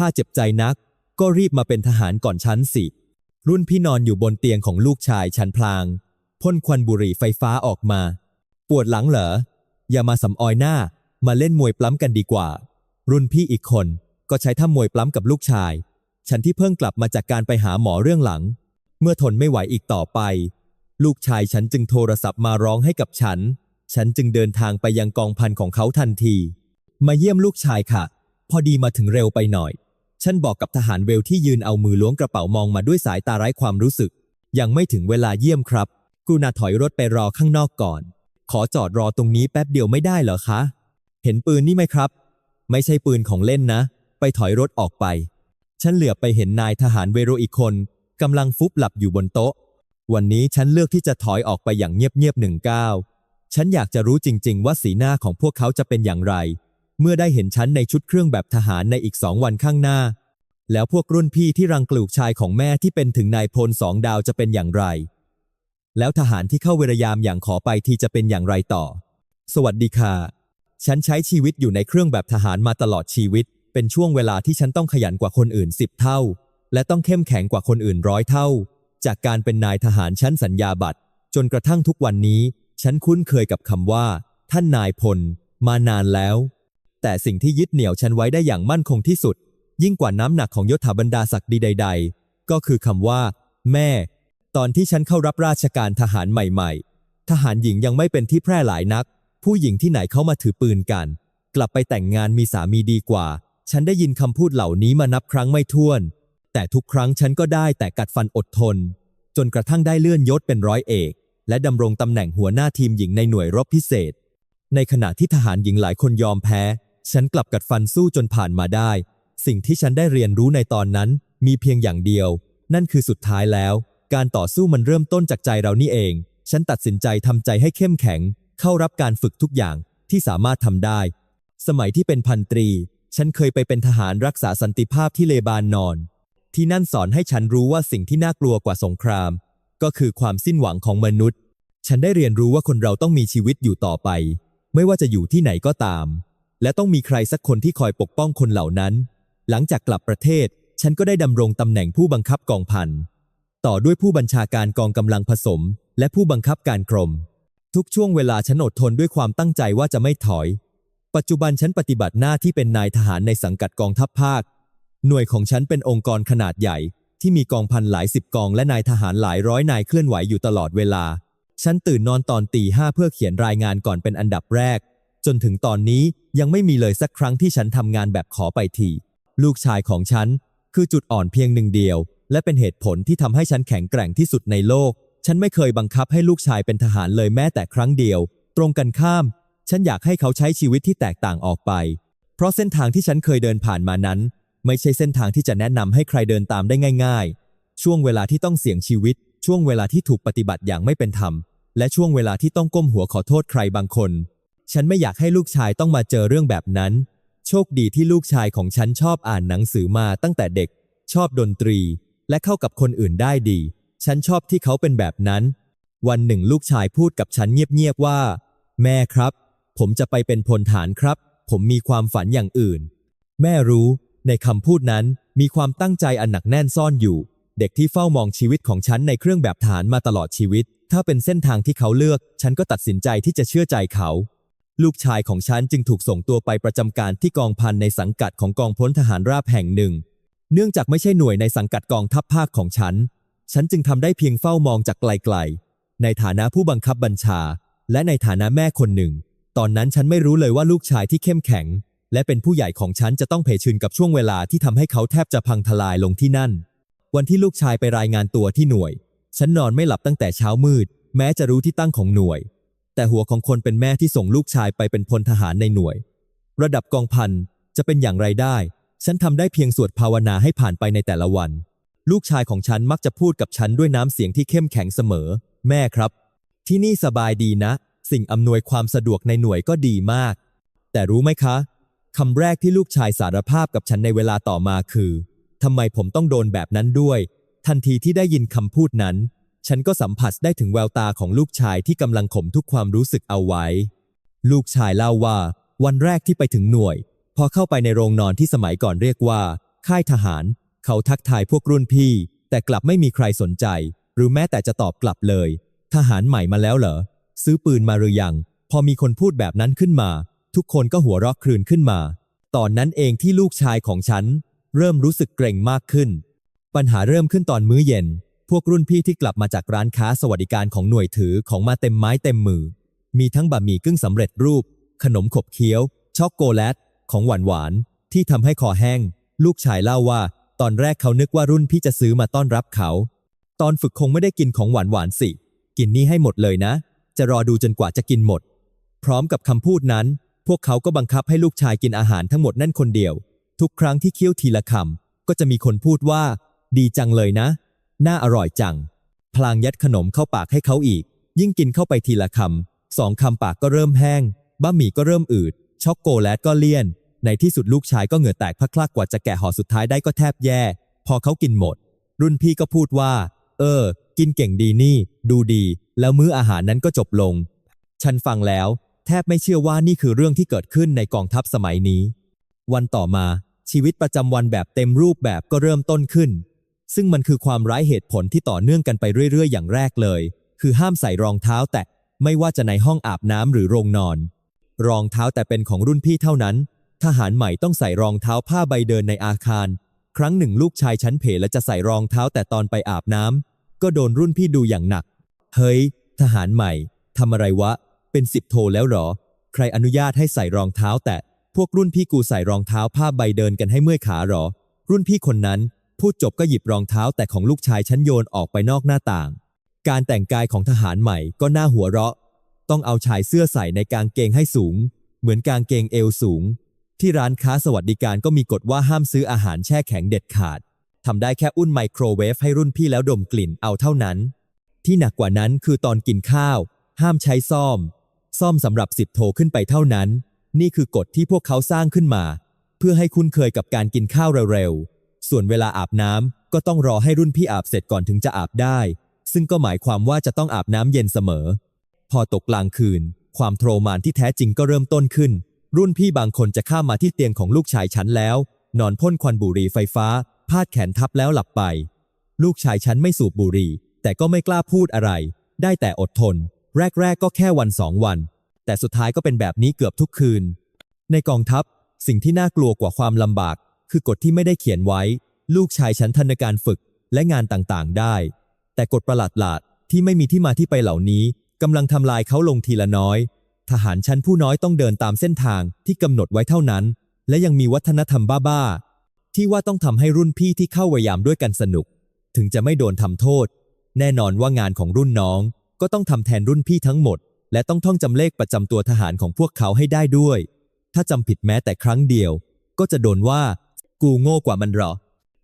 ถ้าเจ็บใจนัก ก็รีบมาเป็นทหารก่อนฉันสิ รุ่นพี่นอนอยู่บนเตียงของลูกชายฉันพลางพ่นควันบุหรี่ไฟฟ้าออกมา ปวดหลังเหรอ อย่ามาสำออยหน้า มาเล่นมวยปล้ำกันดีกว่า รุ่นพี่อีกคนก็ใช้ท่ามวยปล้ำกับลูกชาย ฉันที่เพิ่งกลับมาจากการไปหาหมอเรื่องหลัง เมื่อทนไม่ไหวอีกต่อไป ลูกชายฉันจึงโทรศัพท์มาร้องให้กับฉัน ฉันจึงเดินทางไปยังกองพันของเขาทันที มาเยี่ยมลูกชายค่ะ พอดีมาถึงเร็วไปหน่อย ฉันบอกกับทหารเวลที่ยืนเอามือล้วงกระเป๋ามองมาด้วยสายตาไร้ความรู้สึก ยังไม่ถึงเวลาเยี่ยมครับกรุณาถอยรถไปรอข้างนอกก่อน ขอจอดรอตรงนี้แป๊บเดียวไม่ได้เหรอคะ เห็นปืนนี่ไหมครับ ไม่ใช่ปืนของเล่นนะ ไปถอยรถออกไป ฉันเหลือบไปเห็นนายทหารเวโรอีกคนกำลังฟุบหลับอยู่บนโต๊ะ วันนี้ฉันเลือกที่จะถอยออกไปอย่างเงียบๆหนึ่งก้าวฉันอยากจะรู้จริง ๆ ว่าสีหน้าของพวกเขาจะเป็นอย่างไร เมื่อได้เห็นฉันในชุดเครื่องแบบทหารในอีกสองวันข้างหน้า แล้วพวกรุ่นพี่ที่รังกลูกชายของแม่ที่เป็นถึงนายพลสองดาวจะเป็นอย่างไร แล้วทหารที่เข้าเวรยามอย่างขอไปทีจะเป็นอย่างไรต่อ สวัสดีค่ะ ฉันใช้ชีวิตอยู่ในเครื่องแบบทหารมาตลอดชีวิต เป็นช่วงเวลาที่ฉันต้องขยันกว่าคนอื่นสิบเท่า และต้องเข้มแข็งกว่าคนอื่นร้อยเท่า จากการเป็นนายทหารชั้นสัญญาบัตรจนกระทั่งทุกวันนี้ ฉันคุ้นเคยกับคำว่า ท่านนายพล มานานแล้ว แต่สิ่งที่ยึดเหนี่ยวฉันไว้ได้อย่างมั่นคงที่สุด ยิ่งกว่าน้ำหนักของยศถาบรรดาศักดิ์ใด ๆ ก็คือคำว่า แม่ ตอนที่ฉันเข้ารับราชการทหารใหม่ๆ ทหารหญิงยังไม่เป็นที่แพร่หลายนัก ผู้หญิงที่ไหนเข้ามาถือปืนกัน กลับไปแต่งงานมีสามีดีกว่า ฉันได้ยินคำพูดเหล่านี้มานับครั้งไม่ถ้วน แต่ทุกครั้งฉันก็ได้แต่กัดฟันอดทน จนกระทั่งได้เลื่อนยศเป็นร้อยเอก และดำรงตำแหน่งหัวหน้าทีมหญิงในหน่วยรบพิเศษ ในขณะที่ทหารหญิงหลายคนยอมแพ้ ฉันกลับกัดฟันสู้จนผ่านมาได้ สิ่งที่ฉันได้เรียนรู้ในตอนนั้น มีเพียงอย่างเดียว นั่นคือสุดท้ายแล้ว การต่อสู้มันเริ่มต้นจากใจเรานี่เอง ฉันตัดสินใจทำใจให้เข้มแข็ง เข้ารับการฝึกทุกอย่างที่สามารถทำได้ สมัยที่เป็นพันตรี ฉันเคยไปเป็นทหารรักษาสันติภาพที่เลบานนอน ที่นั่นสอนให้ฉันรู้ว่าสิ่งที่น่ากลัวกว่าสงคราม ก็คือความสิ้นหวังของมนุษย์ ฉันได้เรียนรู้ว่าคนเราต้องมีชีวิตอยู่ต่อไป ไม่ว่าจะอยู่ที่ไหนก็ตาม และต้องมีใครสักคนที่คอยปกป้องคนเหล่านั้น หลังจากกลับประเทศ ฉันก็ได้ดำรงตำแหน่งผู้บังคับกองพัน ต่อด้วยผู้บัญชาการกองกำลังผสม และผู้บังคับการกรม ทุกช่วงเวลาฉันอดทนด้วยความตั้งใจว่าจะไม่ถอย ปัจจุบันฉันปฏิบัติหน้าที่เป็นนายทหารในสังกัดกองทัพภาค หน่วยของฉันเป็นองค์กรขนาดใหญ่ ที่มีกองพันหลายสิบกองและนายทหารหลายร้อยนายเคลื่อนไหวอยู่ตลอดเวลา ฉันตื่นนอนตอนตีห้าเพื่อเขียนรายงานก่อนเป็นอันดับแรก จนถึงตอนนี้ยังไม่มีเลยสักครั้งที่ฉันทำงานแบบขอไปทีลูกชายของฉัน คือจุดอ่อนเพียงหนึ่งเดียว และเป็นเหตุผลที่ทำให้ฉันแข็งแกร่งที่สุดในโลก ฉันไม่เคยบังคับให้ลูกชายเป็นทหารเลยแม้แต่ครั้งเดียว ตรงกันข้าม ฉันอยากให้เขาใช้ชีวิตที่แตกต่างออกไป เพราะเส้นทางที่ฉันเคยเดินผ่านมานั้น ไม่ใช่เส้นทางที่จะแนะนำให้ใครเดินตามได้ง่าย ๆ ช่วงเวลาที่ต้องเสี่ยงชีวิต ช่วงเวลาที่ถูกปฏิบัติอย่างไม่เป็นธรรม และช่วงเวลาที่ต้องก้มหัวขอโทษใครบางคน ฉันไม่อยากให้ลูกชายต้องมาเจอเรื่องแบบนั้น โชคดีที่ลูกชายของฉันชอบอ่านหนังสือมาตั้งแต่เด็ก ชอบดนตรี และเข้ากับคนอื่นได้ดี ฉันชอบที่เขาเป็นแบบนั้น วันหนึ่งลูกชายพูดกับฉันเงียบๆว่า แม่ครับ ผมจะไปเป็นพลฐานครับ ผมมีความฝันอย่างอื่น แม่รู้ ในคำพูดนั้นมีความตั้งใจอันหนักแน่นซ่อนอยู่ เด็กที่เฝ้ามองชีวิตของฉันในเครื่องแบบฐานมาตลอดชีวิต ถ้าเป็นเส้นทางที่เขาเลือก ฉันก็ตัดสินใจที่จะเชื่อใจเขา ลูกชายของฉันจึงถูกส่งตัวไปประจำการที่กองพันในสังกัดของกองพลทหารราบแห่งหนึ่ง เนื่องจากไม่ใช่หน่วยในสังกัดกองทัพภาคของฉัน ฉันจึงทำได้เพียงเฝ้ามองจากไกลๆ ในฐานะผู้บังคับบัญชา และในฐานะแม่คนหนึ่ง ตอนนั้นฉันไม่รู้เลยว่าลูกชายที่เข้มแข็ง และเป็นผู้ใหญ่ของฉันจะต้องเผชิญกับช่วงเวลาที่ทำให้เขาแทบจะพังทลายลงที่นั่น วันที่ลูกชายไปรายงานตัวที่หน่วย ฉันนอนไม่หลับตั้งแต่เช้ามืด แม้จะรู้ที่ตั้งของหน่วย แต่หัวของคนเป็นแม่ที่ส่งลูกชายไปเป็นพลทหารในหน่วย ระดับกองพันจะเป็นอย่างไรได้ ฉันทำได้เพียงสวดภาวนาให้ผ่านไปในแต่ละวัน ลูกชายของฉันมักจะพูดกับฉันด้วยน้ำเสียงที่เข้มแข็งเสมอ แม่ครับ ที่นี่สบายดีนะ สิ่งอำนวยความสะดวกในหน่วยก็ดีมาก แต่รู้ไหมคะคำแรกที่ลูกชายสารภาพกับฉันในเวลาต่อมาคือทำไมผมต้องโดนแบบนั้นด้วย ทันทีที่ได้ยินคำพูดนั้น ฉันก็สัมผัสได้ถึงแววตาของลูกชายที่กำลังข่มทุกความรู้สึกเอาไว้ ลูกชายเล่าว่า วันแรกที่ไปถึงหน่วย พอเข้าไปในโรงนอนที่สมัยก่อนเรียกว่า ค่ายทหาร เขาทักทายพวกรุ่นพี่ แต่กลับไม่มีใครสนใจ หรือแม้แต่จะตอบกลับเลย ทหารใหม่มาแล้วเหรอ ซื้อปืนมาหรือยัง พอมีคนพูดแบบนั้นขึ้นมา ทุกคนก็หัวเราะครืนขึ้นมา ตอนนั้นเองที่ลูกชายของฉัน เริ่มรู้สึกเกรงมากขึ้น ปัญหาเริ่มขึ้นตอนมื้อเย็น พวกรุ่นพี่ที่กลับมาจากร้านค้าสวัสดิการของหน่วยถือของมาเต็มไม้เต็มมือ มีทั้งบะหมี่กึ่งสำเร็จรูป ขนมขบเคี้ยว ช็อกโกแลต ของหวานหวานที่ทำให้คอแห้ง ลูกชายเล่าว่า ตอนแรกเขานึกว่ารุ่นพี่จะซื้อมาต้อนรับเขา ตอนฝึกคงไม่ได้กินของหวานหวานสิ กินนี่ให้หมดเลยนะ จะรอดูจนกว่าจะกินหมด พร้อมกับคำพูดนั้น พวกเขาก็บังคับให้ลูกชายกินอาหารทั้งหมดนั่นคนเดียว ทุกครั้งที่เคี้ยวทีละคำก็จะมีคนพูดว่า ดีจังเลยนะ น่าอร่อยจัง พลางยัดขนมเข้าปากให้เขาอีก ยิ่งกินเข้าไปทีละคำสองคำปากก็เริ่มแห้ง บะหมี่ก็เริ่มอืด ช็อกโกแลตก็เลี่ยน ในที่สุดลูกชายก็เหงื่อแตกพลักลักกว่าจะแกะห่อสุดท้ายได้ก็แทบแย่ พอเขากินหมด รุ่นพี่ก็พูดว่า เออ กินเก่งดีนี่ ดูดี แล้วมื้ออาหารนั้นก็จบลง ฉันฟังแล้ว แทบไม่เชื่อว่านี่คือเรื่องที่เกิดขึ้นในกองทัพสมัยนี้ วันต่อมาชีวิตประจำวันแบบเต็มรูปแบบก็เริ่มต้นขึ้น ซึ่งมันคือความร้ายเหตุผลที่ต่อเนื่องกันไปเรื่อย ๆ อย่างแรกเลย คือห้ามใส่รองเท้าแตะไม่ว่าจะในห้องอาบน้ำหรือโรงนอน รองเท้าแต่เป็นของรุ่นพี่เท่านั้น ทหารใหม่ต้องใส่รองเท้าผ้าใบเดินในอาคาร ครั้งหนึ่งลูกชายชั้นเพและจะใส่รองเท้าแต่ตอนไปอาบน้ำก็โดนรุ่นพี่ดูอย่างหนัก เฮ้ย ทหารใหม่ทำอะไรวะ เป็นสิบโทแล้วหรอ ใครอนุญาตให้ใส่รองเท้าแตะพวกรุ่นพี่กูใส่รองเท้าผ้าใบเดินกันให้เมื่อยขาหรอ รุ่นพี่คนนั้น พูดจบก็หยิบรองเท้าแต่ของลูกชายชั้นโยนออกไปนอกหน้าต่าง การแต่งกายของทหารใหม่ก็น่าหัวเราะ ต้องเอาชายเสื้อใส่ในกางเกงให้สูง เหมือนกางเกงเอวสูง ที่ร้านค้าสวัสดิการก็มีกฎว่าห้ามซื้ออาหารแช่แข็งเด็ดขาดทำได้แค่อุ่นไมโครเวฟให้รุ่นพี่แล้วดมกลิ่นเอาเท่านั้น ที่หนักกว่านั้นคือตอนกินข้าว ห้ามใช้ซ่อม ซ่อมสำหรับสิบโทขึ้นไปเท่านั้น นี่คือกฎที่พวกเขาสร้างขึ้นมา เพื่อให้คุ้นเคยกับการกินข้าวเร็วๆ ส่วนเวลาอาบน้ำก็ต้องรอให้รุ่นพี่อาบเสร็จก่อนถึงจะอาบได้ ซึ่งก็หมายความว่าจะต้องอาบน้ำเย็นเสมอ พอตกกลางคืน ความโทรมานที่แท้จริงก็เริ่มต้นขึ้น รุ่นพี่บางคนจะข้ามมาที่เตียงของลูกชายฉันแล้ว นอนพ่นควันบุหรี่ไฟฟ้า พาดแขนทับแล้วหลับไป ลูกชายฉันไม่สูบบุหรี่ แต่ก็ไม่กล้าพูดอะไร ได้แต่อดทน แรก ๆ ก็แค่วันสองวัน แต่สุดท้ายก็เป็นแบบนี้เกือบทุกคืน ในกองทัพสิ่งที่น่ากลัวกว่าความลำบาก คือกฎที่ไม่ได้เขียนไว้ ลูกชายฉันทันในการฝึกและงานต่างๆ ได้ แต่กฎประหลาดๆที่ไม่มีที่มาที่ไปเหล่านี้กำลังทำลายเขาลงทีละน้อย ทหารชั้นผู้น้อยต้องเดินตามเส้นทางที่กำหนดไว้เท่านั้น และยังมีวัฒนธรรมบ้าๆ ที่ว่าต้องทำให้รุ่นพี่ที่เข้าเวรยามด้วยกันสนุก ถึงจะไม่โดนทำโทษ แน่นอนว่างานของรุ่นน้อง ก็ต้องทำแทนรุ่นพี่ทั้งหมด และต้องท่องจำเลขประจำตัวทหารของพวกเขาให้ได้ด้วย ถ้าจำผิดแม้แต่ครั้งเดียว ก็จะโดนว่า กูโง่กว่ามันหรอ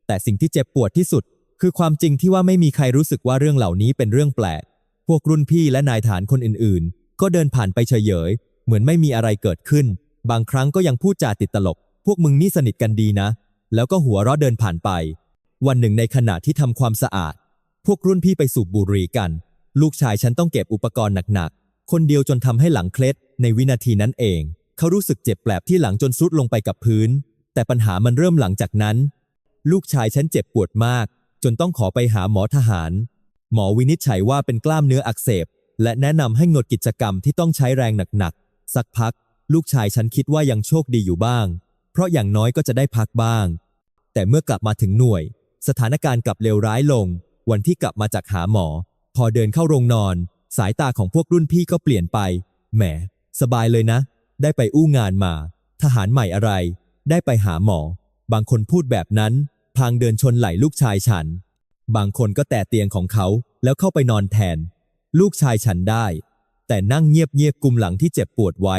แต่สิ่งที่เจ็บปวดที่สุด คือความจริงที่ว่าไม่มีใครรู้สึกว่าเรื่องเหล่านี้เป็นเรื่องแปลก พวกรุ่นพี่และนายฐานคนอื่นๆ ก็เดินผ่านไปเฉยๆ เหมือนไม่มีอะไรเกิดขึ้น บางครั้งก็ยังพูดจาติดตลก พวกมึงนี่สนิทกันดีนะ แล้วก็หัวเราะเดินผ่านไป วันหนึ่งในขณะที่ทำความสะอาด พวกรุ่นพี่ไปสูบบุหรี่กัน ลูกชายฉันต้องเก็บอุปกรณ์หนักๆ คนเดียวจนทำให้หลังเคล็ดในวินาทีนั้นเอง เขารู้สึกเจ็บแปลบที่หลังจนซุดลงไปกับพื้น แต่ปัญหามันเริ่มหลังจากนั้น ลูกชายฉันเจ็บปวดมาก จนต้องขอไปหาหมอทหาร หมอวินิจฉัยว่าเป็นกล้ามเนื้ออักเสบ และแนะนำให้งดกิจกรรมที่ต้องใช้แรงหนักๆ สักพัก ลูกชายฉันคิดว่ายังโชคดีอยู่บ้าง เพราะอย่างน้อยก็จะได้พักบ้าง แต่เมื่อกลับมาถึงหน่วย สถานการณ์กลับเลวร้ายลง วันที่กลับมาจากหาหมอ พอเดินเข้าโรงนอน สายตาของพวกรุ่นพี่ก็เปลี่ยนไป แหม สบายเลยนะ ได้ไปอู้งานมา ทหารใหม่อะไร ได้ไปหาหมอ บางคนพูดแบบนั้น พลางเดินชนไหล่ลูกชายฉัน บางคนก็แตะเตียงของเขาแล้วเข้าไปนอนแทน ลูกชายฉันได้ แต่นั่งเงียบๆกุมหลังที่เจ็บปวดไว้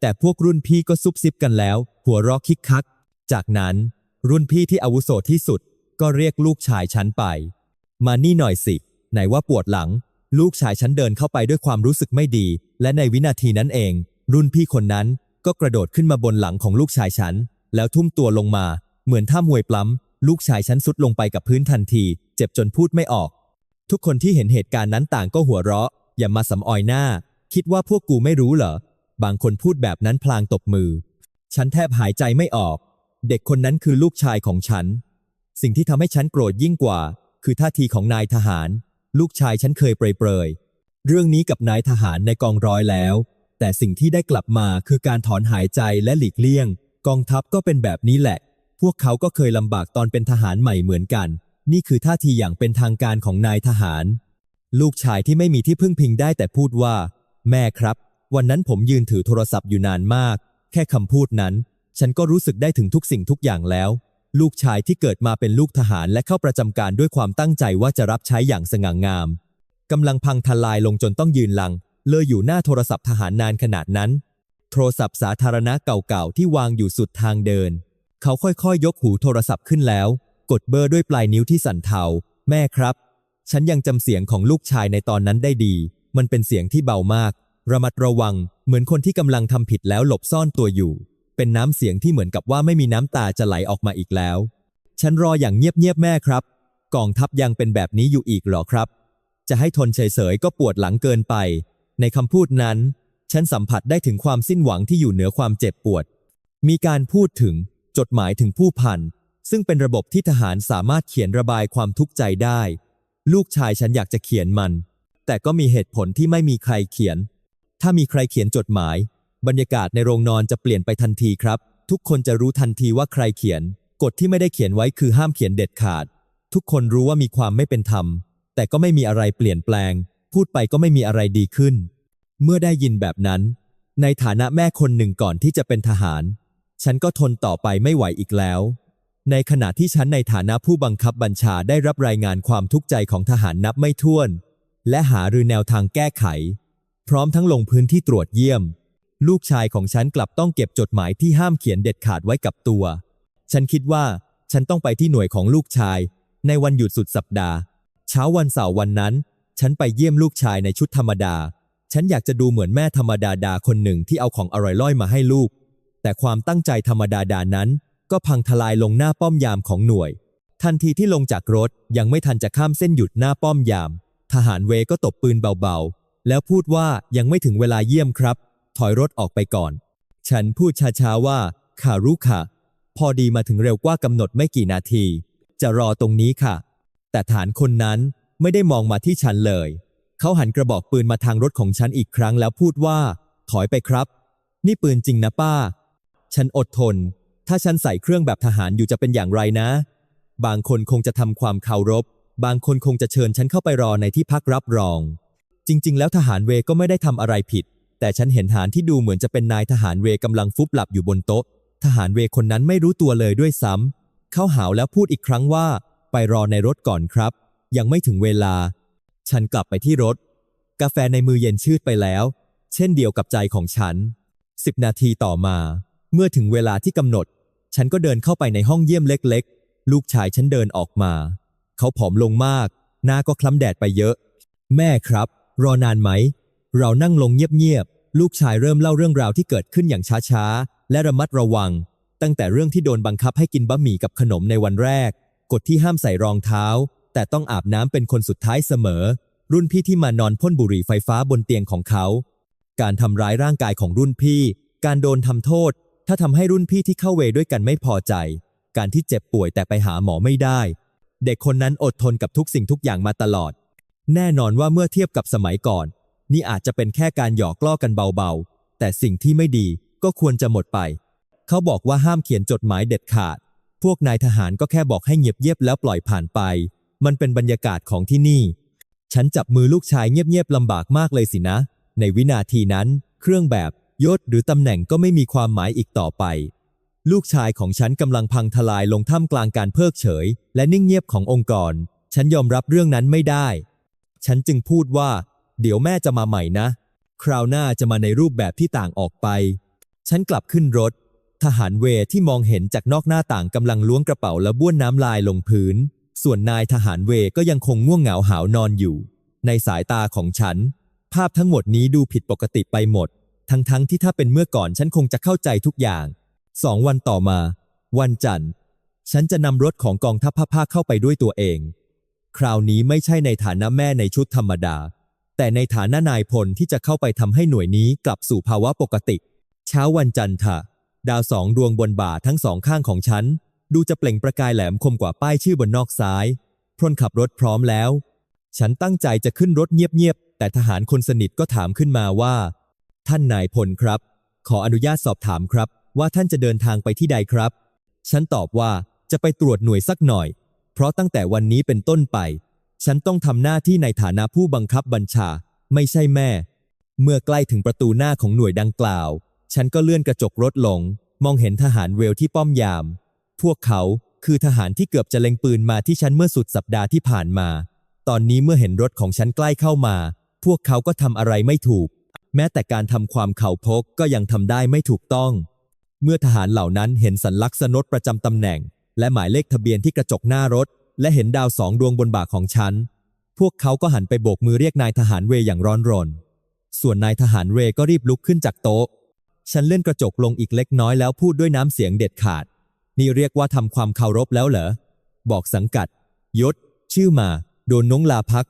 แต่พวกรุ่นพี่ก็ซุบซิบกันแล้ว หัวเราะคิกคัก จากนั้น รุ่นพี่ที่อาวุโสที่สุด ก็เรียกลูกชายฉันไป มานี่หน่อยสิ ไหนว่าปวดหลัง ลูกชายฉันเดินเข้าไปด้วยความรู้สึกไม่ดี และในวินาทีนั้นเอง รุ่นพี่คนนั้นก็กระโดดขึ้นมาบนหลังของลูกชายฉัน แล้วทุ่มตัวลงมา เหมือนท่ามวยปล้ำลูกชายฉันสุดลงไปกับพื้นทันที เจ็บจนพูดไม่ออก ทุกคนที่เห็นเหตุการณ์นั้นต่างก็หัวเราะ อย่ามาสำออยหน้า คิดว่าพวกกูไม่รู้เหรอ บางคนพูดแบบนั้นพลางตบมือ ฉันแทบหายใจไม่ออก เด็กคนนั้นคือลูกชายของฉัน สิ่งที่ทำให้ฉันโกรธยิ่งกว่า คือท่าทีของนายทหาร ลูกชายฉันเคยเปรยๆเรื่องนี้กับนายทหารในกองร้อยแล้วแต่สิ่งที่ได้กลับมาคือการถอนหายใจและหลีกเลี่ยง กองทัพก็เป็นแบบนี้แหละ พวกเขาก็เคยลำบากตอนเป็นทหารใหม่เหมือนกัน นี่คือท่าทีอย่างเป็นทางการของนายทหาร ลูกชายที่ไม่มีที่พึ่งพิงได้แต่พูดว่า แม่ครับ วันนั้นผมยืนถือโทรศัพท์อยู่นานมาก แค่คำพูดนั้น ฉันก็รู้สึกได้ถึงทุกสิ่งทุกอย่างแล้ว ลูกชายที่เกิดมาเป็นลูกทหารและเข้าประจำการด้วยความตั้งใจว่าจะรับใช้อย่างสง่างามกำลังพังทลายลงจนต้องยืนลัง เลยอยู่หน้าโทรศัพท์ทหารนานขนาดนั้น โทรศัพท์สาธารณะเก่าๆที่วางอยู่สุดทางเดิน เขาค่อยๆยกหูโทรศัพท์ขึ้นแล้ว กดเบอร์ด้วยปลายนิ้วที่สั่นเทา แม่ครับ ฉันยังจำเสียงของลูกชายในตอนนั้นได้ดี มันเป็นเสียงที่เบามาก ระมัดระวัง เหมือนคนที่กำลังทำผิดแล้วหลบซ่อนตัวอยู่ เป็นน้ำเสียงที่เหมือนกับว่าไม่มีน้ำตาจะไหลออกมาอีกแล้ว ฉันรออย่างเงียบๆแม่ครับ กองทัพยังเป็นแบบนี้อยู่อีกหรอครับ จะให้ทนเฉยๆก็ปวดหลังเกินไป ในคำพูดนั้น ฉันสัมผัสได้ถึงความสิ้นหวังที่อยู่เหนือความเจ็บปวด มีการพูดถึงจดหมายถึงผู้พัน ซึ่งเป็นระบบที่ทหารสามารถเขียนระบายความทุกข์ใจได้ ลูกชายฉันอยากจะเขียนมัน แต่ก็มีเหตุผลที่ไม่มีใครเขียน ถ้ามีใครเขียนจดหมาย บรรยากาศในโรงนอนจะเปลี่ยนไปทันทีครับ ทุกคนจะรู้ทันทีว่าใครเขียน กฎที่ไม่ได้เขียนไว้คือห้ามเขียนเด็ดขาด ทุกคนรู้ว่ามีความไม่เป็นธรรม แต่ก็ไม่มีอะไรเปลี่ยนแปลง พูดไปก็ไม่มีอะไรดีขึ้น เมื่อได้ยินแบบนั้น ในฐานะแม่คนหนึ่งก่อนที่จะเป็นทหาร ฉันก็ทนต่อไปไม่ไหวอีกแล้ว ในขณะที่ฉันในฐานะผู้บังคับบัญชาได้รับรายงานความทุกข์ใจของทหารนับไม่ถ้วน และหารือแนวทางแก้ไข พร้อมทั้งลงพื้นที่ตรวจเยี่ยม ลูกชายของฉันกลับต้องเก็บจดหมายที่ห้ามเขียนเด็ดขาดไว้กับตัว ฉันคิดว่าฉันต้องไปที่หน่วยของลูกชาย ในวันหยุดสุดสัปดาห์ เช้าวันเสาร์วันนั้น ฉันไปเยี่ยมลูกชายในชุดธรรมดา ฉันอยากจะดูเหมือนแม่ธรรมดาดาคนหนึ่งที่เอาของอร่อยล่อยมาให้ลูก แต่ความตั้งใจธรรมดาดานั้น ก็พังทลายลงหน้าป้อมยามของหน่วย ทันทีที่ลงจากรถยังไม่ทันจะข้ามเส้นหยุดหน้าป้อมยาม ทหารเวก็ตบปืนเบาๆ แล้วพูดว่ายังไม่ถึงเวลาเยี่ยมครับ ถอยรถออกไปก่อน ฉันพูดช้าๆว่าค่ะรู้ค่ะ พอดีมาถึงเร็วกว่ากำหนดไม่กี่นาที จะรอตรงนี้ค่ะ แต่ฐานคนนั้นไม่ได้มองมาที่ฉันเลย เขาหันกระบอกปืนมาทางรถของฉันอีกครั้งแล้วพูดว่า ถอยไปครับ นี่ปืนจริงนะป้า ฉันอดทน ถ้าฉันใส่เครื่องแบบทหารอยู่จะเป็นอย่างไรนะ บางคนคงจะทำความเคารพ บางคนคงจะเชิญฉันเข้าไปรอในที่พักรับรอง จริง ๆ แล้วทหารเวก็ไม่ได้ทำอะไรผิด แต่ฉันเห็นทหารที่ดูเหมือนจะเป็นนายทหารเวกำลังฟุบหลับอยู่บนโต๊ะ ทหารเวคนนั้นไม่รู้ตัวเลยด้วยซ้ำเขาหาวแล้วพูดอีกครั้งว่า ไปรอในรถก่อนครับ ยังไม่ถึงเวลา ฉันกลับไปที่รถ กาแฟในมือเย็นชืดไปแล้ว เช่นเดียวกับใจของฉันสิบนาทีต่อมา เมื่อถึงเวลาที่กำหนด ฉันก็เดินเข้าไปในห้องเยี่ยมเล็ก ๆ ลูกชายฉันเดินออกมา เขาผอมลงมาก หน้าก็คล้ำแดดไปเยอะ แม่ครับ รอนานไหม เรานั่งลงเงียบๆลูกชายเริ่มเล่าเรื่องราวที่เกิดขึ้นอย่างช้าๆ และระมัดระวัง ตั้งแต่เรื่องที่โดนบังคับให้กินบะหมี่กับขนมในวันแรก กฎที่ห้ามใส่รองเท้า แต่ต้องอาบน้ำเป็นคนสุดท้ายเสมอ รุ่นพี่ที่มานอนพ่นบุหรี่ไฟฟ้าบนเตียงของเขา การทำร้ายร่างกายของรุ่นพี่ การโดนทำโทษ ถ้าทำให้รุ่นพี่ที่เข้าเวรด้วยกันไม่พอใจ การที่เจ็บป่วยแต่ไปหาหมอไม่ได้ เด็กคนนั้นอดทนกับทุกสิ่งทุกอย่างมาตลอด แน่นอนว่าเมื่อเทียบกับสมัยก่อน นี่อาจจะเป็นแค่การหยอกล้อกันเบาๆ แต่สิ่งที่ไม่ดีก็ควรจะหมดไป เขาบอกว่าห้ามเขียนจดหมายเด็ดขาด พวกนายทหารก็แค่บอกให้เงียบเยียบแล้วปล่อยผ่านไป มันเป็นบรรยากาศของที่นี่ ฉันจับมือลูกชายเงียบๆลำบากมากเลยสินะ ในวินาทีนั้น เครื่องแบบยศหรือตำแหน่งก็ไม่มีความหมายอีกต่อไป ลูกชายของฉันกำลังพังทลายลงท่ามกลางการเพิกเฉย และนิ่งเงียบขององค์กร ฉันยอมรับเรื่องนั้นไม่ได้ ฉันจึงพูดว่า เดี๋ยวแม่จะมาใหม่นะ คราวหน้าจะมาในรูปแบบที่ต่างออกไป ฉันกลับขึ้นรถ ทหารเวที่มองเห็นจากนอกหน้าต่างกำลังล้วงกระเป๋าและบ้วนน้ำลายลงพื้น ส่วนนายทหารเวก็ยังคงง่วงเหงาหาวนอนอยู่ ในสายตาของฉัน ภาพทั้งหมดนี้ดูผิดปกติไปหมด ทั้งๆทที่ถ้าเป็นเมื่อก่อนฉันคงจะเข้าใจทุกอย่างสองวันต่อมา วันจันทร์ ฉันจะนำรถของกองทัพภาคเข้าไปด้วยตัวเอง คราวนี้ไม่ใช่ในฐานะแม่ในชุดธรรมดา แต่ในฐานะนายพลที่จะเข้าไปทำให้หน่วยนี้กลับสู่ภาวะปกติ เช้าวันจันทร์ดาวสองดวงบนบ่าทั้งสองข้างของฉัน ดูจะเปล่งประกายแหลมคมกว่าป้ายชื่อบนนอกซ้าย พรนขับรถพร้อมแล้ว ฉันตั้งใจจะขึ้นรถเงียบๆ แต่ทหารคนสนิทก็ถามขึ้นมาว่า ท่านนายพลครับ ขออนุญาตสอบถามครับ ว่าท่านจะเดินทางไปที่ใดครับ ฉันตอบว่าจะไปตรวจหน่วยสักหน่อย เพราะตั้งแต่วันนี้เป็นต้นไป ฉันต้องทำหน้าที่ในฐานะผู้บังคับบัญชา ไม่ใช่แม่ เมื่อใกล้ถึงประตูหน้าของหน่วยดังกล่าว ฉันก็เลื่อนกระจกรถลง มองเห็นทหารเวลที่ป้อมยาม พวกเขาคือทหารที่เกือบจะเล็งปืนมาที่ฉันเมื่อสุดสัปดาห์ที่ผ่านมา ตอนนี้เมื่อเห็นรถของฉันใกล้เข้ามา พวกเขาก็ทำอะไรไม่ถูก แม้แต่การทำความเข่าพกก็ยังทำได้ไม่ถูกต้อง เมื่อทหารเหล่านั้นเห็นสัญลักษณ์สนดประจำตำแหน่ง และหมายเลขทะเบียนที่กระจกหน้ารถ และเห็นดาวสองดวงบนบ่าของฉัน พวกเขาก็หันไปโบกมือเรียกนายทหารเวยอย่างร้อนรน ส่วนนายทหารเวก็รีบลุกขึ้นจากโต๊ะ ฉันเลื่อนกระจกลงอีกเล็กน้อยแล้วพูดด้วยน้ำเสียงเด็ดขาด นี่เรียกว่าทำความเคารพแล้วเหรอ บอกสังกัด ยศ ชื่อมา โดนน้องลาพัก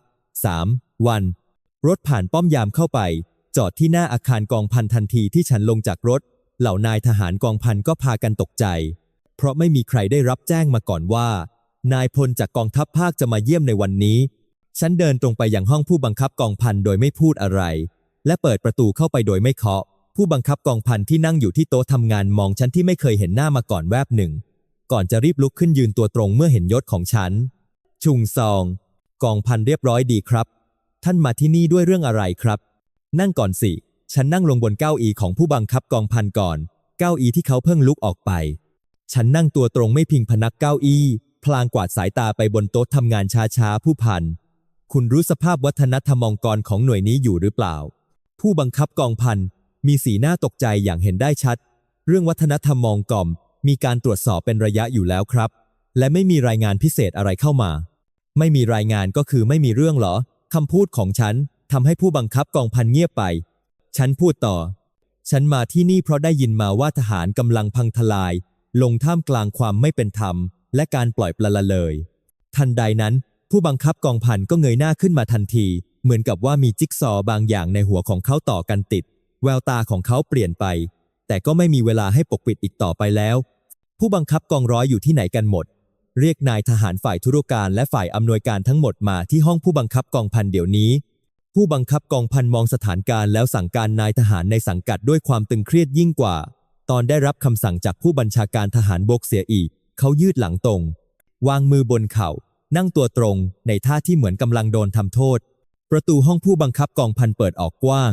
3. วัน รถผ่านป้อมยามเข้าไป จอดที่หน้าอาคารกองพันทันทีที่ฉันลงจากรถ เหล่านายทหารกองพันก็พากันตกใจ เพราะไม่มีใครได้รับแจ้งมาก่อนว่า นายพลจากกองทัพภาคจะมาเยี่ยมในวันนี้ ฉันเดินตรงไปยังห้องผู้บังคับกองพันโดยไม่พูดอะไร และเปิดประตูเข้าไปโดยไม่เคาะ ผู้บังคับกองพันที่นั่งอยู่ที่โต๊ะทำงานมองฉันที่ไม่เคยเห็นหน้ามาก่อนแวบหนึ่ง ก่อนจะรีบลุกขึ้นยืนตัวตรงเมื่อเห็นยศของฉัน ชุงซอง กองพันเรียบร้อยดีครับ ท่านมาที่นี่ด้วยเรื่องอะไรครับ นั่งก่อนสิ ฉันนั่งลงบนเก้าอี้ของผู้บังคับกองพันก่อน เก้าอี้ที่เขาเพิ่งลุกออกไป ฉันนั่งตัวตรงไม่พิงพนักเก้าอี้ พลางกวาดสายตาไปบนโต๊ะทำงานช้าๆผู้พัน คุณรู้สภาพวัฒนธรรมองค์กรของหน่วยนี้อยู่หรือเปล่า ผู้บังคับกองพัน มีสีหน้าตกใจอย่างเห็นได้ชัด เรื่องวัฒนธรรมมองกอม มีการตรวจสอบเป็นระยะอยู่แล้วครับ และไม่มีรายงานพิเศษอะไรเข้ามา ไม่มีรายงานก็คือไม่มีเรื่องเหรอคำพูดของฉันทำให้ผู้บังคับกองพันเงียบไป ฉันพูดต่อ ฉันมาที่นี่เพราะได้ยินมาว่าทหารกำลังพังทลาย ลงท่ามกลางความไม่เป็นธรรม และการปล่อยปละละเลย ทันใดนั้น ผู้บังคับกองพันก็เงยหน้าขึ้นมาทันที เหมือนกับว่ามีจิ๊กซอว์บางอย่างในหัวของเขาต่อกันติด แววตาของเขาเปลี่ยนไป แต่ก็ไม่มีเวลาให้ปกปิดอีกต่อไปแล้ว ผู้บังคับกองร้อยอยู่ที่ไหนกันหมด เรียกนายทหารฝ่ายธุรการและฝ่ายอำนวยการทั้งหมดมาที่ห้องผู้บังคับกองพันเดี๋ยวนี้ ผู้บังคับกองพันมองสถานการณ์แล้วสั่งการนายทหารในสังกัดด้วยความตึงเครียดยิ่งกว่า ตอนได้รับคำสั่งจากผู้บัญชาการทหารบกเสียอีก เขายืดหลังตรง วางมือบนเข่า นั่งตัวตรง ในท่าที่เหมือนกำลังโดนทำโทษ ประตูห้องผู้บังคับกองพันเปิดออกกว้าง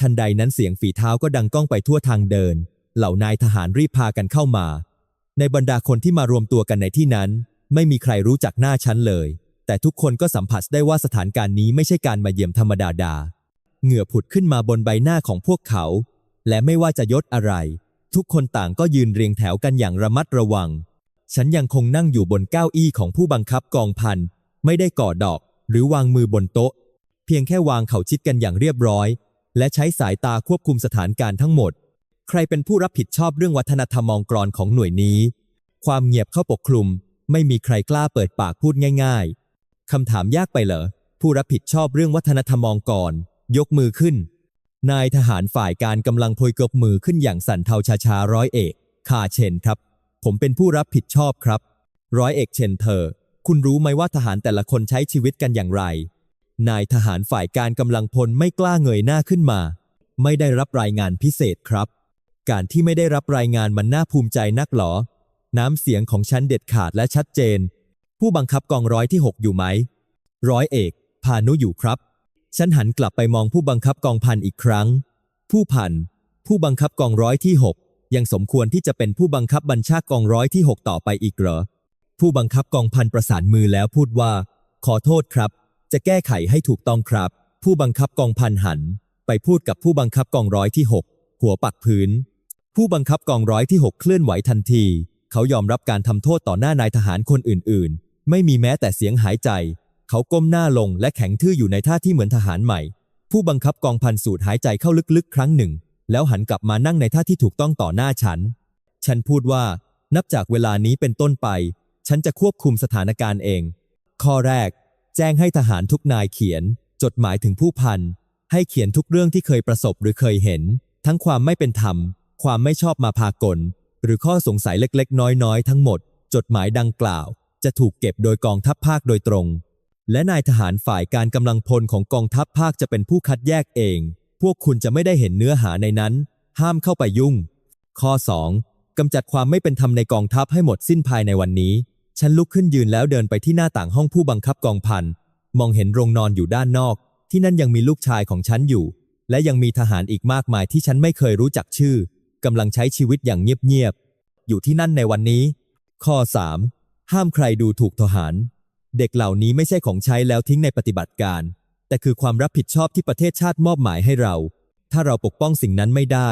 ทันใดนั้นเสียงฝีเท้าก็ดังก้องไปทั่วทางเดิน เหล่านายทหารรีบพากันเข้ามา ในบรรดาคนที่มารวมตัวกันในที่นั้น ไม่มีใครรู้จักหน้าฉันเลย แต่ทุกคนก็สัมผัสได้ว่าสถานการณ์นี้ไม่ใช่การมาเยี่ยมธรรมดาดา เหงื่อผุดขึ้นมาบนใบหน้าของพวกเขา และไม่ว่าจะยศอะไร ทุกคนต่างก็ยืนเรียงแถวกันอย่างระมัดระวัง ฉันยังคงนั่งอยู่บนเก้าอี้ของผู้บังคับกองพัน ไม่ได้ก่อดอก หรือวางมือบนโต๊ะ เพียงแค่วางเข่าชิดกันอย่างเรียบร้อย และใช้สายตาควบคุมสถานการณ์ทั้งหมด ใครเป็นผู้รับผิดชอบเรื่องวัฒนธรรมองค์กรของหน่วยนี้ ความเงียบเข้าปกคลุม ไม่มีใครกล้าเปิดปากพูดง่าย ๆคำถามยากไปเหรอ ผู้รับผิดชอบเรื่องวัฒนธรรมองค์กร ยกมือขึ้น นายทหารฝ่ายการกำลังพลยกบมือขึ้นอย่างสั่นเทาช้าๆร้อยเอกคาเชนครับ ผมเป็นผู้รับผิดชอบครับ ร้อยเอกเชนเธอ คุณรู้ไหมว่าทหารแต่ละคนใช้ชีวิตกันอย่างไร นายทหารฝ่ายการกำลังพลไม่กล้าเงยหน้าขึ้นมา ไม่ได้รับรายงานพิเศษครับ การที่ไม่ได้รับรายงานมันน่าภูมิใจนักหรอ น้ำเสียงของฉันเด็ดขาดและชัดเจน ผู้บังคับกองร้อยที่6อยู่ไหม ร้อยเอก พานุอยู่ครับ ฉันหันกลับไปมองผู้บังคับกองพันอีกครั้ง ผู้พัน ผู้บังคับกองร้อยที่6ยังสมควรที่จะเป็นผู้บังคับบัญชากองร้อยที่6ต่อไปอีกเหรอ ผู้บังคับกองพันประสานมือแล้วพูดว่า ขอโทษครับ จะแก้ไขให้ถูกต้องครับ ผู้บังคับกองพันหัน ไปพูดกับผู้บังคับกองร้อยที่ 6 หัวปักพื้น ผู้บังคับกองร้อยที่ 6 เคลื่อนไหวทันที เขายอมรับการทำโทษต่อหน้านายทหารคนอื่น ๆ ไม่มีแม้แต่เสียงหายใจ เขาก้มหน้าลงและแข็งทื่ออยู่ในท่าที่เหมือนทหารใหม่ ผู้บังคับกองพันสูดหายใจเข้าลึกๆ ครั้งหนึ่ง แล้วหันกลับมานั่งในท่าที่ถูกต้องต่อหน้าฉัน ฉันพูดว่านับจากเวลานี้เป็นต้นไป ฉันจะควบคุมสถานการณ์เอง ข้อแรก แจ้งให้ทหารทุกนายเขียน จดหมายถึงผู้พัน ให้เขียนทุกเรื่องที่เคยประสบหรือเคยเห็น ทั้งความไม่เป็นธรรม ความไม่ชอบมาพากล หรือข้อสงสัยเล็กๆ น้อยๆ ทั้งหมด จดหมายดังกล่าว จะถูกเก็บโดยกองทัพภาคโดยตรง และนายทหารฝ่ายการกำลังพลของกองทัพภาคจะเป็นผู้คัดแยกเอง พวกคุณจะไม่ได้เห็นเนื้อหาในนั้น ห้ามเข้าไปยุ่ง ข้อ 2. กำจัดความไม่เป็นธรรมในกองทัพให้หมดสิ้นภายในวันนี้ ฉันลุกขึ้นยืนแล้วเดินไปที่หน้าต่างห้องผู้บังคับกองพัน มองเห็นโรงนอนอยู่ด้านนอก ที่นั่นยังมีลูกชายของฉันอยู่ และยังมีทหารอีกมากมายที่ฉันไม่เคยรู้จักชื่อกำลังใช้ชีวิตอย่างเงียบๆ อยู่ที่นั่นในวันนี้ ข้อ 3. ห้ามใครดูถูกทหาร เด็กเหล่านี้ไม่ใช่ของใช้แล้วทิ้งในปฏิบัติการ แต่คือความรับผิดชอบที่ประเทศชาติมอบหมายให้เรา ถ้าเราปกป้องสิ่งนั้นไม่ได้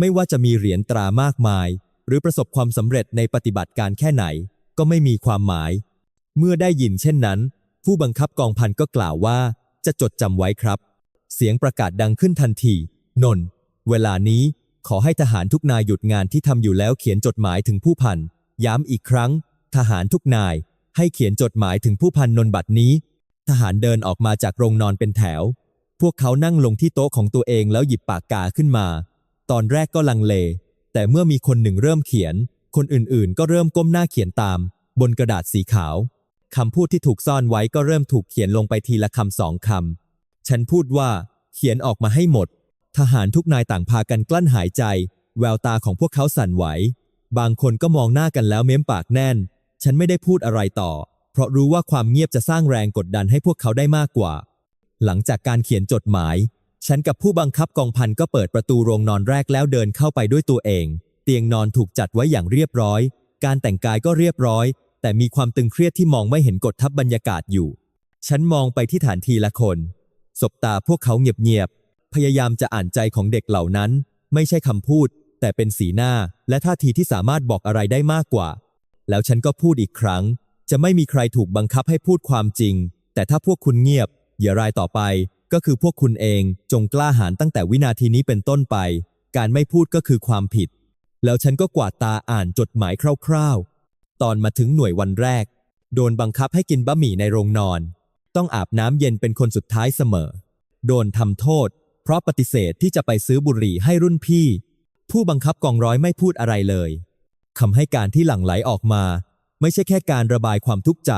ไม่ว่าจะมีเหรียญตรามากมาย หรือประสบความสำเร็จในปฏิบัติการแค่ไหน ก็ไม่มีความหมาย เมื่อได้ยินเช่นนั้น ผู้บังคับกองพันก็กล่าวว่า จะจดจำไว้ครับ เสียงประกาศดังขึ้นทันที นนท์เวลานี้ขอให้ทหารทุกนายหยุดงานที่ทำอยู่แล้วเขียนจดหมายถึงผู้พัน ย้ำอีกครั้ง ทหารทุกนาย ให้เขียนจดหมายถึงผู้พันนนท์บัดนี้ ทหารเดินออกมาจากโรงนอนเป็นแถว พวกเขานั่งลงที่โต๊ะของตัวเองแล้วหยิบปากกาขึ้นมา ตอนแรกก็ลังเล แต่เมื่อมีคนหนึ่งเริ่มเขียน คนอื่นๆ ก็เริ่มก้มหน้าเขียนตาม บนกระดาษสีขาว คำพูดที่ถูกซ่อนไว้ก็เริ่มถูกเขียนลงไปทีละคำสองคำ ฉันพูดว่า เขียนออกมาให้หมด ทหารทุกนายต่างพากันกลั้นหายใจ แววตาของพวกเขาสั่นไหว บางคนก็มองหน้ากันแล้วเม้มปากแน่น ฉันไม่ได้พูดอะไรต่อ เพราะรู้ว่าความเงียบจะสร้างแรงกดดันให้พวกเขาได้มากกว่า หลังจากการเขียนจดหมาย ฉันกับผู้บังคับกองพันก็เปิดประตูโรงนอนแรกแล้วเดินเข้าไปด้วยตัวเอง เตียงนอนถูกจัดไว้อย่างเรียบร้อย การแต่งกายก็เรียบร้อย แต่มีความตึงเครียดที่มองไม่เห็นกฎทับบรรยากาศอยู่ ฉันมองไปที่ฐานทีละคน สบตาพวกเขาเงียบๆ พยายามจะอ่านใจของเด็กเหล่านั้น ไม่ใช่คำพูด แต่เป็นสีหน้าและท่าทีที่สามารถบอกอะไรได้มากกว่า แล้วฉันก็พูดอีกครั้ง จะไม่มีใครถูกบังคับให้พูดความจริง แต่ถ้าพวกคุณเงียบ อย่ารายต่อไป ก็คือพวกคุณเองจงกล้าหาญตั้งแต่วินาทีนี้เป็นต้นไป การไม่พูดก็คือความผิด แล้วฉันก็กวาดตาอ่านจดหมายคร่าวๆ ตอนมาถึงหน่วยวันแรก โดนบังคับให้กินบะหมี่ในโรงนอน ต้องอาบน้ำเย็นเป็นคนสุดท้ายเสมอ โดนทำโทษ เพราะปฏิเสธที่จะไปซื้อบุหรี่ให้รุ่นพี่ ผู้บังคับกองร้อยไม่พูดอะไรเลยคำให้การที่หลั่งไหลออกมา ไม่ใช่แค่การระบายความทุกข์ใจ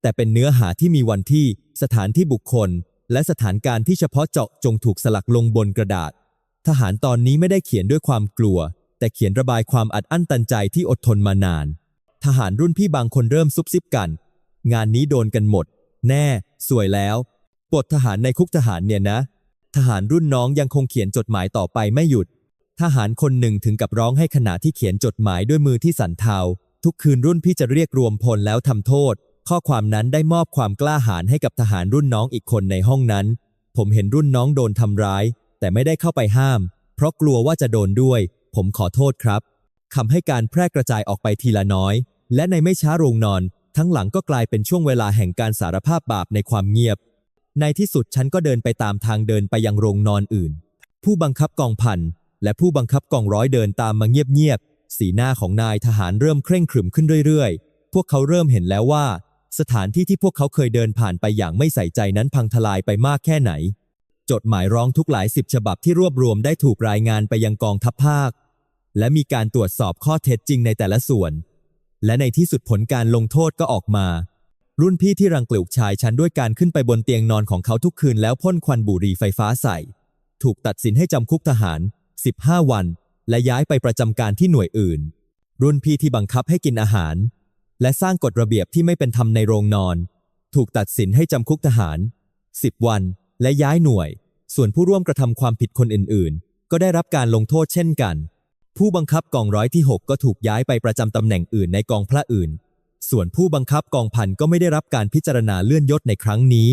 แต่เป็นเนื้อหาที่มีวันที่สถานที่บุคคล และสถานการณ์ที่เฉพาะเจาะจงถูกสลักลงบนกระดาษ ทหารตอนนี้ไม่ได้เขียนด้วยความกลัว แต่เขียนระบายความอัดอั้นตันใจที่อดทนมานาน ทหารรุ่นพี่บางคนเริ่มซุบซิบกัน งานนี้โดนกันหมด แน่ สวยแล้วปลดทหารในคุกทหารเนี่ยนะ ทหารรุ่นน้องยังคงเขียนจดหมายต่อไปไม่หยุด ทหารคนหนึ่งถึงกับร้องให้ขณะที่เขียนจดหมายด้วยมือที่สั่นเทา ทุกคืนรุ่นพี่จะเรียกรวมพลแล้วทำโทษ ข้อความนั้นได้มอบความกล้าหาญให้กับทหารรุ่นน้องอีกคนในห้องนั้น ผมเห็นรุ่นน้องโดนทำร้าย แต่ไม่ได้เข้าไปห้าม เพราะกลัวว่าจะโดนด้วย ผมขอโทษครับคำให้การแพร่กระจายออกไปทีละน้อย และในไม่ช้าโรงนอน ทั้งหลังก็กลายเป็นช่วงเวลาแห่งการสารภาพบาปในความเงียบ ในที่สุดฉันก็เดินไปตามทางเดินไปยังโรงนอนอื่น ผู้บังคับกองพันและผู้บังคับกองร้อยเดินตามมาเงียบๆสีหน้าของนายทหารเริ่มเคร่งขรึมขึ้นเรื่อยๆ พวกเขาเริ่มเห็นแล้วว่า สถานที่ที่พวกเขาเคยเดินผ่านไปอย่างไม่ใส่ใจนั้นพังทลายไปมากแค่ไหน จดหมายร้องทุกหลายสิบฉบับที่รวบรวมได้ถูกรายงานไปยังกองทัพภาค และมีการตรวจสอบข้อเท็จจริงในแต่ละส่วน และในที่สุดผลการลงโทษก็ออกมา รุ่นพี่ที่รังเกลียวชายฉันด้วยการขึ้นไปบนเตียงนอนของเขาทุกคืนแล้วพ่นควันบุหรี่ไฟฟ้าใส่ ถูกตัดสินให้จำคุกทหาร 15 วัน และย้ายไปประจำการที่หน่วยอื่น รุ่นพี่ที่บังคับให้กินอาหาร และสร้างกฎระเบียบที่ไม่เป็นธรรมในโรงนอน ถูกตัดสินให้จำคุกทหาร 10 วัน และย้ายหน่วย ส่วนผู้ร่วมกระทำความผิดคนอื่น ๆ ก็ได้รับการลงโทษเช่นกัน ผู้บังคับกองร้อยที่ 6 ก็ถูกย้ายไปประจำตำแหน่งอื่นในกองพระอื่น ส่วนผู้บังคับกองพันก็ไม่ได้รับการพิจารณาเลื่อนยศในครั้งนี้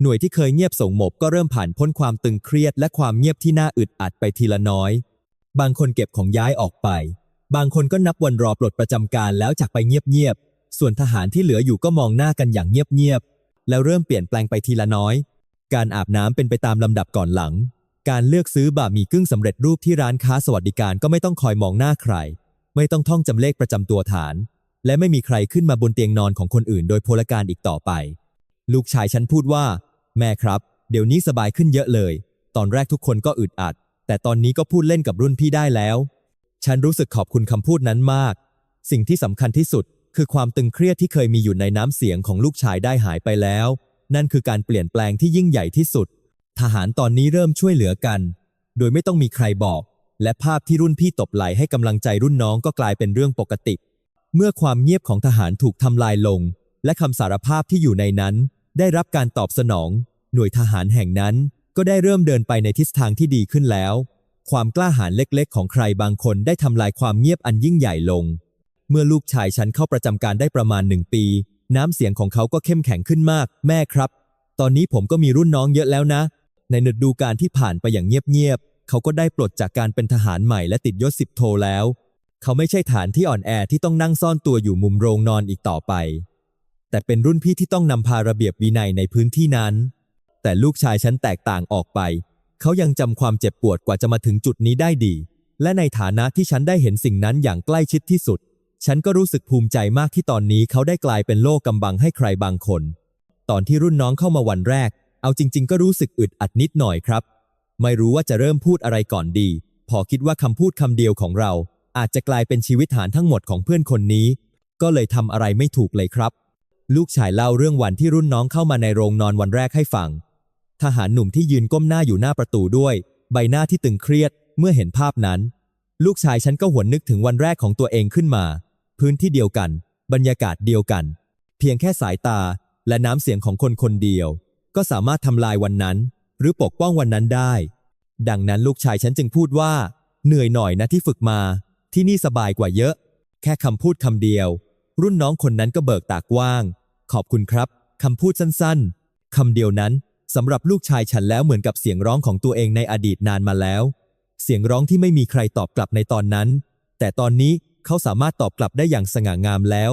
หน่วยที่เคยเงียบสงบก็เริ่มผ่านพ้นความตึงเครียดและความเงียบที่น่าอึดอัดไปทีละน้อย บางคนเก็บของย้ายออกไป บางคนก็นับวันรอปลดประจำการแล้วจากไปเงียบๆ ส่วนทหารที่เหลืออยู่ก็มองหน้ากันอย่างเงียบๆ แล้วเริ่มเปลี่ยนแปลงไปทีละน้อย การอาบน้ำเป็นไปตามลำดับก่อนหลัง การเลือกซื้อบะหมี่กึ่งสำเร็จรูปที่ร้านค้าสวัสดิการก็ไม่ต้องคอยมองหน้าใคร ไม่ต้องท่องจำเลขประจำตัวฐาน และไม่มีใครขึ้นมาบนเตียงนอนของคนอื่นโดยพลการอีกต่อไป ลูกชายฉันพูดว่า แม่ครับ เดี๋ยวนี้สบายขึ้นเยอะเลย ตอนแรกทุกคนก็อึดอัด แต่ตอนนี้ก็พูดเล่นกับรุ่นพี่ได้แล้ว ฉันรู้สึกขอบคุณคำพูดนั้นมาก สิ่งที่สำคัญที่สุด คือความตึงเครียดที่เคยมีอยู่ในน้ำเสียงของลูกชายได้หายไปแล้ว นั่นคือการเปลี่ยนแปลงที่ยิ่งใหญ่ที่สุด ทหารตอนนี้เริ่มช่วยเหลือกัน โดยไม่ต้องมีใครบอก และภาพที่รุ่นพี่ตบไหลให้กำลังใจรุ่นน้องก็กลายเป็นเรื่องปกติ เมื่อความเงียบของทหารถูกทำลายลง และคำสารภาพที่อยู่ในนั้น ได้รับการตอบสนอง หน่วยทหารแห่งนั้นก็ได้เริ่มเดินไปในทิศทางที่ดีขึ้นแล้ว ความกล้าหาญเล็กๆ ของใครบางคนได้ทำลายความเงียบอันยิ่งใหญ่ลง เมื่อลูกชายฉันเข้าประจำการได้ประมาณหนึ่งปี น้ำเสียงของเขาก็เข้มแข็งขึ้นมาก แม่ครับ ตอนนี้ผมก็มีรุ่นน้องเยอะแล้วนะ ในฤดูกาลที่ผ่านไปอย่างเงียบๆเขาก็ได้ปลดจากการเป็นทหารใหม่และติดยศสิบโทแล้ว เขาไม่ใช่ฐานที่อ่อนแอที่ต้องนั่งซ่อนตัวอยู่มุมโรงนอนอีกต่อไป แต่เป็นรุ่นพี่ที่ต้องนำพาระเบียบวินัยในพื้นที่นั้น แต่ลูกชายฉันแตกต่างออกไป เขายังจำความเจ็บปวดกว่าจะมาถึงจุดนี้ได้ดี และในฐานะที่ฉันได้เห็นสิ่งนั้นอย่างใกล้ชิดที่สุด ฉันก็รู้สึกภูมิใจมากที่ตอนนี้เขาได้กลายเป็นโลกกำบังให้ใครบางคน ตอนที่รุ่นน้องเข้ามาวันแรก เอาจริง ๆ ก็รู้สึกอึดอัดนิดหน่อยครับ ไม่รู้ว่าจะเริ่มพูดอะไรก่อนดี พอคิดว่าคำพูดคำเดียวของเรา อาจจะกลายเป็นชีวิตฐานทั้งหมดของเพื่อนคนนี้ ก็เลยทำอะไรไม่ถูกเลยครับ ลูกชายเล่าเรื่องวันที่รุ่นน้องเข้ามาในโรงนอนวันแรกให้ฟัง ทหารหนุ่มที่ยืนก้มหน้าอยู่หน้าประตูด้วย ใบหน้าที่ตึงเครียด เมื่อเห็นภาพนั้น ลูกชายฉันก็หวนนึกถึงวันแรกของตัวเองขึ้นมา พื้นที่เดียวกัน บรรยากาศเดียวกัน เพียงแค่สายตาและน้ำเสียงของคนคนเดียว ก็สามารถทำลายวันนั้น หรือปกป้องวันนั้นได้ ดังนั้นลูกชายฉันจึงพูดว่า เหนื่อยหน่อยนะที่ฝึกมา ที่นี่สบายกว่าเยอะ แค่คำพูดคำเดียว รุ่นน้องคนนั้นก็เบิกตากว้าง ขอบคุณครับคำพูดสั้นๆคำเดียวนั้นสำหรับลูกชายฉันแล้วเหมือนกับเสียงร้องของตัวเองในอดีตนานมาแล้ว เสียงร้องที่ไม่มีใครตอบกลับในตอนนั้น แต่ตอนนี้เขาสามารถตอบกลับได้อย่างสง่างามแล้ว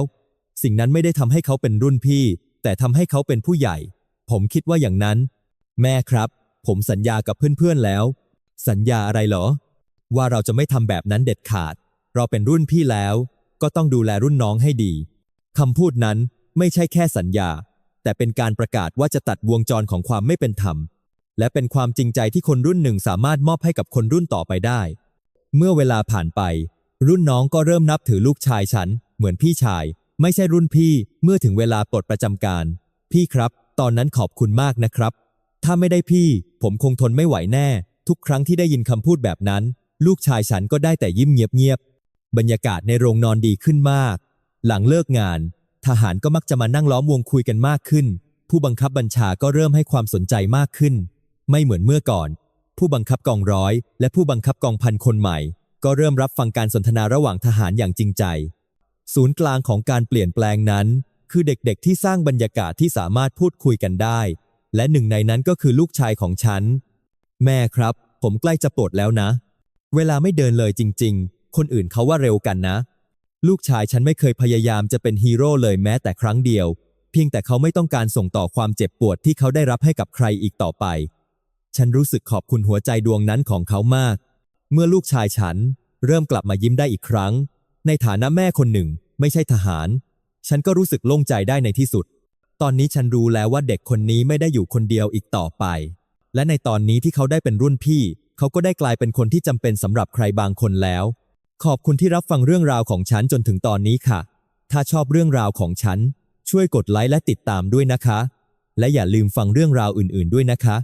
สิ่งนั้นไม่ได้ทำให้เขาเป็นรุ่นพี่ แต่ทำให้เขาเป็นผู้ใหญ่ ผมคิดว่าอย่างนั้น แม่ครับ ผมสัญญากับเพื่อนๆแล้ว สัญญาอะไรเหรอ ว่าเราจะไม่ทำแบบนั้นเด็ดขาด เราเป็นรุ่นพี่แล้ว ก็ต้องดูแลรุ่นน้องให้ดีคำพูดนั้นไม่ใช่แค่สัญญา แต่เป็นการประกาศว่าจะตัดวงจรของความไม่เป็นธรรม และเป็นความจริงใจที่คนรุ่นหนึ่งสามารถมอบให้กับคนรุ่นต่อไปได้ เมื่อเวลาผ่านไป รุ่นน้องก็เริ่มนับถือลูกชายฉัน เหมือนพี่ชาย ไม่ใช่รุ่นพี่ เมื่อถึงเวลาปลดประจำการ พี่ครับ ตอนนั้นขอบคุณมากนะครับ ถ้าไม่ได้พี่ ผมคงทนไม่ไหวแน่ ทุกครั้งที่ได้ยินคำพูดแบบนั้น ลูกชายฉันก็ได้แต่ยิ้มเงียบๆบรรยากาศในโรงนอนดีขึ้นมาก หลังเลิกงาน ทหารก็มักจะมานั่งล้อมวงคุยกันมากขึ้น ผู้บังคับบัญชาก็เริ่มให้ความสนใจมากขึ้น ไม่เหมือนเมื่อก่อน ผู้บังคับกองร้อย และผู้บังคับกองพันคนใหม่ ก็เริ่มรับฟังการสนทนาระหว่างทหารอย่างจริงใจ ศูนย์กลางของการเปลี่ยนแปลงนั้น คือเด็กๆ ที่สร้างบรรยากาศที่สามารถพูดคุยกันได้ และหนึ่งในนั้นก็คือลูกชายของฉัน แม่ครับ ผมใกล้จะปลดแล้วนะ เวลาไม่เดินเลยจริง ๆ คนอื่นเขาว่าเร็วกันนะ ลูกชายฉันไม่เคยพยายามจะเป็นฮีโร่เลยแม้แต่ครั้งเดียว เพียงแต่เขาไม่ต้องการส่งต่อความเจ็บปวดที่เขาได้รับให้กับใครอีกต่อไป ฉันรู้สึกขอบคุณหัวใจดวงนั้นของเขามาก เมื่อลูกชายฉัน เริ่มกลับมายิ้มได้อีกครั้ง ในฐานะแม่คนหนึ่ง ไม่ใช่ทหาร ฉันก็รู้สึกโล่งใจได้ในที่สุด ตอนนี้ฉันรู้แล้วว่าเด็กคนนี้ไม่ได้อยู่คนเดียวอีกต่อไป และในตอนนี้ที่เขาได้เป็นรุ่นพี่ เขาก็ได้กลายเป็นคนที่จำเป็นสำหรับใครบางคนแล้ว ขอบคุณที่รับฟังเรื่องราวของฉันจนถึงตอนนี้ค่ะ ถ้าชอบเรื่องราวของฉัน ช่วยกดไลค์และติดตามด้วยนะคะ และอย่าลืมฟังเรื่องราวอื่น ๆ ด้วยนะคะ